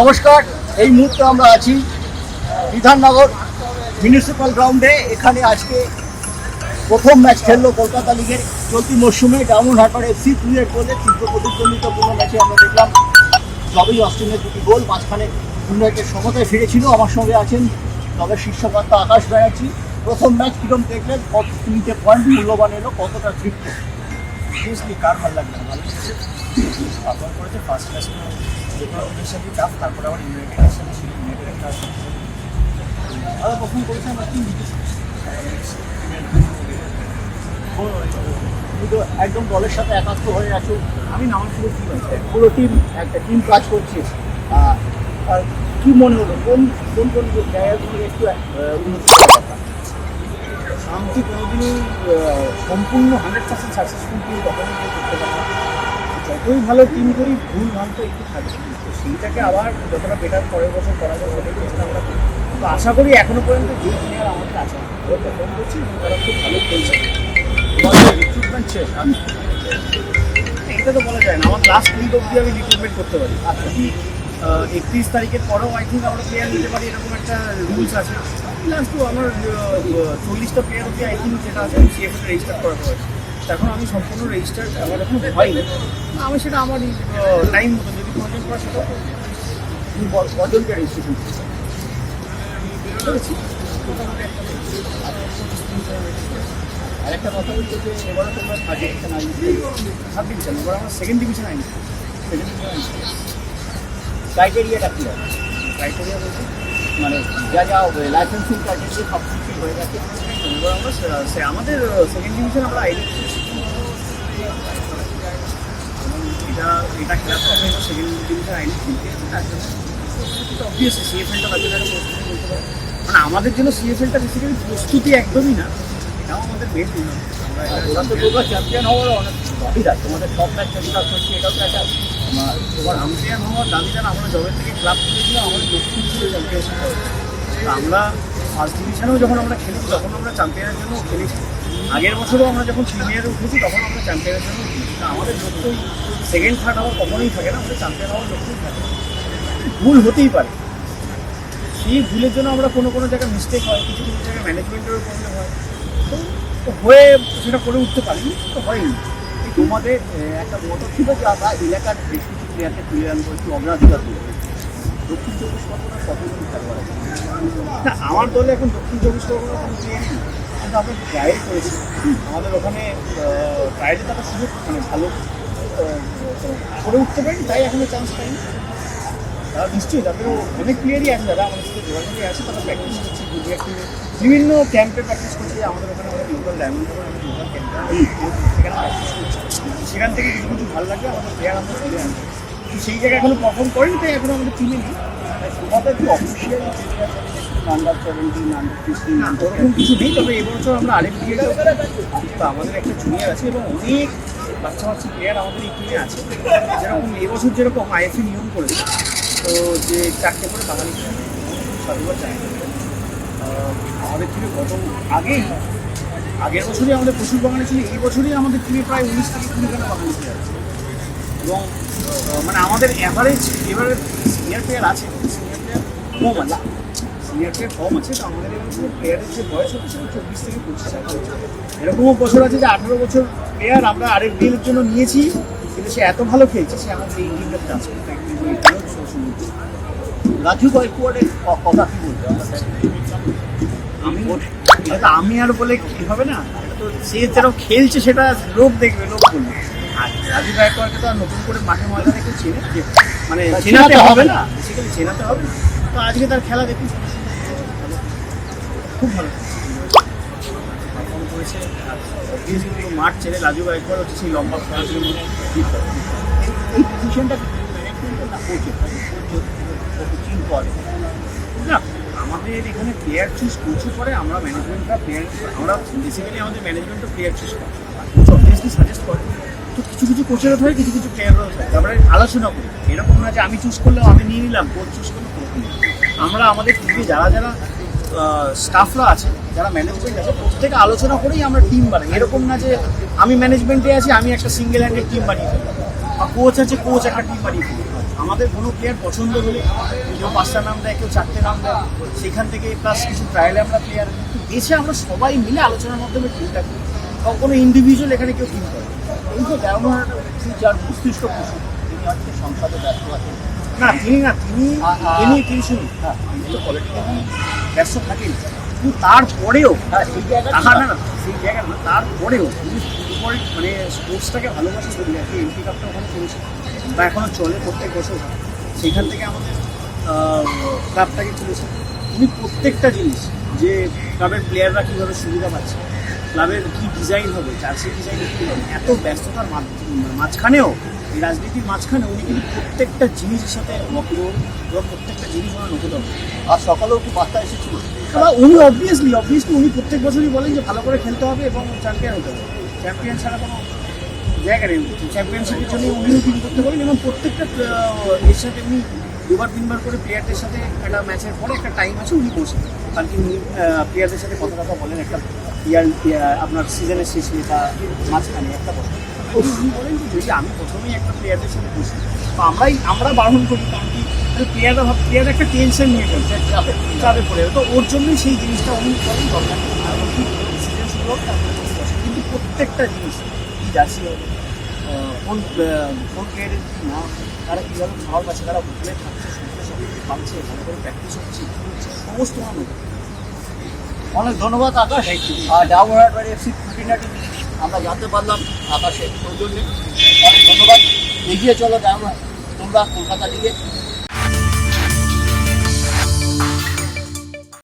নমস্কার, এই মুহূর্তে আমরা আছি বিধাননগর মিউনিসিপ্যাল গ্রাউন্ডে এখানে আজকে প্রথম ম্যাচ খেললো কলকাতা লিগের চলতি মরশুমে ডায়মন্ড হারবার এফসি দুইয়ের গোলে তীব্র প্রতিদ্বন্দ্বিতাপূর্ণ ম্যাচে আমরা দেখলাম। তবেই অস্ট্রেলিয়ার দুটি গোল মাঝখানে ইউনাইটেড সমতায় ফিরেছিল। আমার সঙ্গে আছেন তবে শীর্ষকর্তা আকাশ ব্যানার্জি। প্রথম ম্যাচ কিরম দেখলেন? কত তিনটে পয়েন্ট মূল্যবান এলো, কতটা তৃপ্ত? কার ভালো লাগবে ভালো করেছে ফার্স্ট ম্যাচটা আবার ইউনাইটেডের সাথে ছিল ইউনাইটেড তো একদম দলের সাথে একাত্ম হয়ে আছো। আমি নামার পুরো টিম আছে পুরো টিম একটা টিম কাজ করছে। আর কি মনে হলো? কোন কোন কোন জায়গাগুলো একটু উন্নতি করা? শান্তি কোনোদিনই সম্পূর্ণ হান্ড্রেড পার্সেন্ট সাকসেসফুল টিম কখনোই করতে পারে যতই ভালো টিম করি, ভুল ভালো তো একটু থাকে। সেইটাকে আবার যতটা বেটার পরের বছর করা যায় সেটাই চেষ্টা আমরা করি তো আশা করি এখনও পর্যন্ত যে প্লেয়ার আমাদের আছে ওরা পারফর্ম করছি এবং তারা খুব ভালো খেলছে। রিক্রুটমেন্ট শেষ এটা তো বলা যায় না। আমার লাস্ট উইক অব্দি আমি রিক্রুটমেন্ট করতে পারি। আচ্ছা কি একত্রিশ তারিখের পরেও আই থিঙ্ক আমরা প্লেয়ার নিতে পারি, এরকম একটা রুলস আছে। লাস্ট আমার চল্লিশটা প্লেয়ার অব্দি আই থিঙ্ক যেটা আছে সিএফএ রেজিস্টার করাতে হয় এখন আমি সম্পূর্ণ রেজিস্টার আমার এখন হয়নি। আমি সেটা আমার টাইম মতো যদি প্রয়োজন পড়ে সেটা কজনকে রেজিস্ট্রেশন করেছি মোটামুটি একটা পেয়েছি। আর একটা কথা যে এবারে তোমরা থার্ড ডিভিশন আইনি এবার আমার সেকেন্ড ডিভিশন আইনি। সেকেন্ড ডিভিশন ক্রাইটেরিয়াটা কী? হবে ক্রাইটেরিয়া বলতে মানে যা যা লাইসেন্সিং ক্রাইটেরিয়া সব কিছু হয়ে গেছে। আমাদের সেকেন্ড ডিভিশন আমরা আইডি এটা এটা সেকেন্ড ডিভিশন আইডি জন্য সিএফএলটা মানে আমাদের জন্য সিএফএলটা বেসিক্যালি প্রস্তুতি একদমই না এটাও আমাদের বেশ আমরা হওয়ার একটা আমার জবের থেকে ক্লাব আমাদের দক্ষিণ ছিল চ্যাম্পিয়নশিপ আমরা ফার্স্ট ডিভিশনেও যখন আমরা খেলেছি, তখন আমরা চ্যাম্পিয়নের জন্য খেলেছি। আগের বছরও আমরা যখন প্রিমিয়ারে উঠেছি, তখন আমরা চ্যাম্পিয়নের জন্য আমাদের লক্ষ্যই সেকেন্ড থার্ড হওয়ার কখনোই থাকে না, আমাদের চ্যাম্পিয়ন হওয়ার লক্ষ্যই থাকে ভুল হতেই পারে। সেই ভুলের জন্য আমরা কোনো কোনো জায়গায় মিস্টেক হয়, কিছু কিছু জায়গায় ম্যানেজমেন্টেরও প্রবলেম হয়। তো হয়ে সেটা করে উঠতে পারিনি, তো হয়নি। তোমাদের একটা মতো ছিল যে আমরা এলাকার বেশ কিছু প্লেয়ারকে তুলে আনব, একটু অগ্রাধিকার দেবো। দক্ষিণ চব্বিশ না, আমার দলে এখন দক্ষিণ চব্বিশ পরগনা কোনো প্লেয়ার নেই। কিন্তু আমরা ট্রায়াল করেছি আমাদের ওখানে ট্রায়ালে তারা সুযোগ মানে ভালো করে উঠতে পারি তাই এখনও চান্স পাইনি। তারা নিশ্চয়ই, তাদেরও অনেক প্লেয়ারই আছে যারা আমাদের সাথে যোগাযোগে আছে, তারা প্র্যাকটিস করছে। বিভিন্ন ক্যাম্পে প্র্যাকটিস করছে আমাদের ওখানে অনেক লোকাল ডায়মন্ড আমাদের লোকাল ক্যাম্পে সেখানে প্র্যাকটিস করছে। সেখান থেকে কিছু কিছু ভালো লাগে, আমাদের প্লেয়ার আমরা কিন্তু সেই জায়গায় এখনও পারফর্ম করেনি? তাই এখনও আমাদের ফিফটিন না ওরকম কিছু নেই তবে এবছর আমরা আরেক তো আমাদের একটা জুনিয়র আছে এবং অনেক বাচ্চা বাচ্চা প্লেয়ার আমাদের এই টিমে আছে। যেরকম এবছর যেরকম আইএফএ নিয়ম করেছে তো যে চারটে করে বাঙালি সাধুবার চাই আমাদের টিমে গত আগেই আগের বছরই আমাদের প্রচুর বাঙালি ছিল এই বছরই আমাদের টিমে প্রায় উনিশ থেকে কুড়ি খানা বাঙালি প্লেয়ার আছে। এবং মানে আমাদের অ্যাভারেজ এবারে সিনিয়র প্লেয়ার আছে সিনিয়র প্লেয়ার কম আছে সিনিয়র কম আছে, তো আমাদের প্লেয়ারের যে বয়স চব্বিশ থেকে পঁচিশ এরকমও বছর আছে যে আঠারো বছর প্লেয়ার আমরা আরেক ডিলের জন্য নিয়েছি, কিন্তু সে এত ভালো খেলছে, সে আমাদের এই কথা কি আমি আমি আর বলে কি হবে না? তো সে যেরকম খেলছে সেটা লোক দেখবে, লোক বলবে। আর রাজু গায়কোয়াড়কে তো আর নতুন করে মাঠে ময়দানে কেউ চেনে মানে চেনাতে হবে না। বেসিক্যালি চেনাতে হবে তো আজকে তার খেলা দেখি খুব ভালো করেছে মাঠ ছেড়ে রাজু গায়কোয়াড় হচ্ছে সেই লম্বা এই পজিশনটা না আমাদের এখানে প্লেয়ার চুজ কোচও করে আমরা ম্যানেজমেন্টটা প্লেয়ার আমরা বেসিক্যালি আমাদের ম্যানেজমেন্টও প্লেয়ার চুজ করে। কোচ অবভিয়াসলি সাজেস্ট করে। কিছু কিছু কোচেরও থাকে কিছু কিছু প্লেয়ারও থাকে তারপরে আলোচনা করি। এরকম না যে আমি চুজ করলাম আমি নিয়ে নিলাম কোচ চুজ না। আমরা আমাদের টিমে যারা যারা স্টাফরা আছে, যারা ম্যানেজমেন্ট আছে, প্রত্যেকে আলোচনা করেই আমরা টিম বানাই। এরকম না যে আমি ম্যানেজমেন্টে আছি, আমি একটা সিঙ্গেল হ্যান্ডেড টিম বানিয়ে ফেললাম বা কোচ আছে কোচ একটা টিম বানিয়ে ফেললাম আমাদের কোনো প্লেয়ার পছন্দ হলে, কেউ পাঁচটা নাম দেয়, কেউ চারটে নাম দেয়, সেখান থেকে প্লাস কিছু ট্রায়ালে আমরা প্লেয়ার দেশে আমরা সবাই মিলে আলোচনার মাধ্যমে টিমটা করি। বা কোনো ইন্ডিভিজুয়াল এখানে কেউ টিম করে এই যে ব্যবহার যার মস্তিষ্ক প্রসূত তিনি আজকে সংসদে ব্যস্ত আছেন না তিনি না তিনি তিনি তিনি শুনুন। হ্যাঁ। তিনি তো পলিটিক্যালি ব্যস্ত থাকেন। কিন্তু তারপরেও হ্যাঁ সেই জায়গায় না না সেই জায়গা না তারপরেও তিনি ফুটবল মানে স্পোর্টসটাকে ভালোবাসে বলি আর কি এমপি কাপটা ওখানে করেছে বা এখনও চলে প্রত্যেক বছর। সেখান থেকে আমাদের ক্লাবটাকে চলেছে উনি প্রত্যেকটা জিনিস যে ক্লাবের প্লেয়াররা কীভাবে সুবিধা পাচ্ছে ক্লাবের কী ডিজাইন হবে জার্সি ডিজাইন কী হবে? এত ব্যস্ততার মাঝ- মাঝখানেও এই রাজনীতির মাঝখানে উনি কিন্তু প্রত্যেকটা জিনিসের সাথে মগ্ন এবং প্রত্যেকটা জিনিস ওনার নতুন। আর সকালেও কি বার্তা এসেছিল? এবার উনি অবভিয়াসলি অবভিয়াসলি উনি প্রত্যেক বছরই বলেন যে ভালো করে খেলতে হবে এবং চ্যাম্পিয়ন হতে হবে। চ্যাম্পিয়ন ছাড়া কোনো জায়গা নেই চ্যাম্পিয়নশিপের জন্য উনিও টিম করতে বলেন এবং প্রত্যেকটা এর সাথে উনি দুবার তিনবার করে প্লেয়ারদের সাথে একটা ম্যাচের পরে একটা টাইম আছে উনি বসে। আর কি উনি প্লেয়ারদের সাথে কথা কথা বলেন একটা ইয়ার আপনার সিজনের শেষে বা মাঝখানে একটা বছর। যদি আমি প্রথমেই একটা প্লেয়ারদের সাথে বসি তো আমরাই আমরা বারণ করি কারণ কি প্লেয়াররা ভাব প্লেয়ার একটা টেনশন নিয়ে ফেলছে চাপে পড়ে। তো ওর জন্যই সেই জিনিসটা উনি করেন দরকার। আর সিজন শুরু হোক কিন্তু প্রত্যেকটা জিনিস কি জার্সি হবে কোন কোন প্লেয়ারের কি না তারা কীভাবে খাওয়ার পাচ্ছে তারা হোটেলে থাকছে শুনতে সব পাচ্ছে ভালো করে প্র্যাকটিস হচ্ছে, সমস্ত মানুষ অনেক ধন্যবাদ আকাশ। আর ডাবরহাট বাড়ি এফসি খুঁটিনাটি আমরা জানতে পারলাম আকাশের সৌজন্যে অনেক ধন্যবাদ। এগিয়ে চলো ডাবরহাট তোমরা কলকাতা লিগে